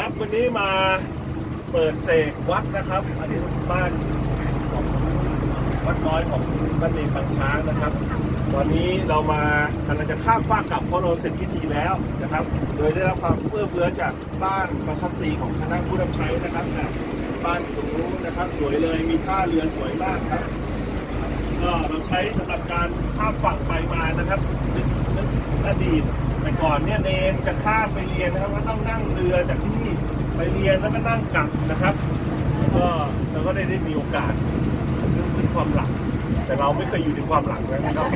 ครับวันนี้มาเปิดเสกวัดนะครับอันนี้บ้านของวัดน้อยของบ้านเมงบางช้างนะครับ ตอนนี้เรามากำลังจะข้ามฟากกลับเพราะเราเสร็จพิธีแล้วนะครับ โดยได้รับความเอื้อเฟื้อจากบ้านประชันตรีของคณะผู้รับใช้นะครับบ้านอยู่ตรงนู้นนะครับ สวยเลยมีท่าเรือสวยมากครับก็เราใช้สำหรับการข้ามฝั่งไปมานะครับนึกอดีตแต่ก่อนเนี่ยเนนจะข้ามไปเรียนนะครับก็ต้องนั่งเรือจากที่นี่ ไปเรียนแล้วก็นั่งกลับนะครับแล้วก็เราก็ได้ได้มีโอกาสรื้อฟื้นความหลัง แต่เราไม่เคยอยู่ในความหลังนะครับ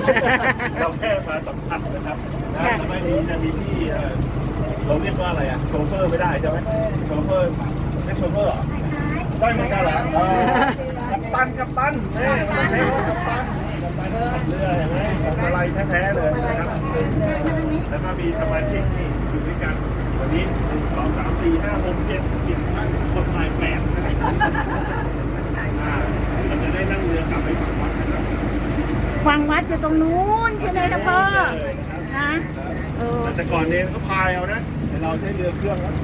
เราแค่มาสัมผัสนะครับนะแล้วไม่มีจะมีพี่เอ่อเราเรียกว่าอะไรอะโชเฟอร์ไม่ได้ใช่ไหมโชเฟอร์เรียกโชเฟอร์เหรอได้เหมือนกันเหรอเออกัปตันกัปตันแม่มันใช้ว่ากัปตันกัปตันขับเรือเห็นไหมของอะไรแท้ๆเลยนะครับแล้วก็มีสมาชิกนี่อยู่ด้วยกันวันนี้หนึ่งสองสาม สี่ห้าหกเจ็ดเจ็ดท่านคนถ่ายแปดนะครับอ่าเราจะได้นั่งเรือกลับไปฝั่งวัดนะครับฟังวัดอยู่ตรงนู้นใช่ไหมคะพ่อเลยนะครับนะเออแต่ก่อนเนี่ยเขาพายเอานะแต่เราใช้เรือเครื่องแล้ว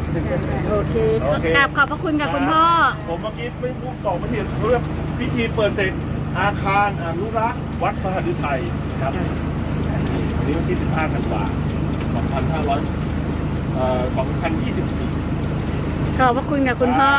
โอเคโอเค กราบขอบพระคุณกับคุณพ่อ ผมเมื่อกี้ไม่พูดต่อไม่เห็นเรื่องพิธีเปิดเสร็จอาคารอนุรักษ์วัดพระหฤทัยครับวันนี้วันที่ 15ธันวาคม2500เอ่อ2024 ขอบพระคุณค่ะคุณพ่อ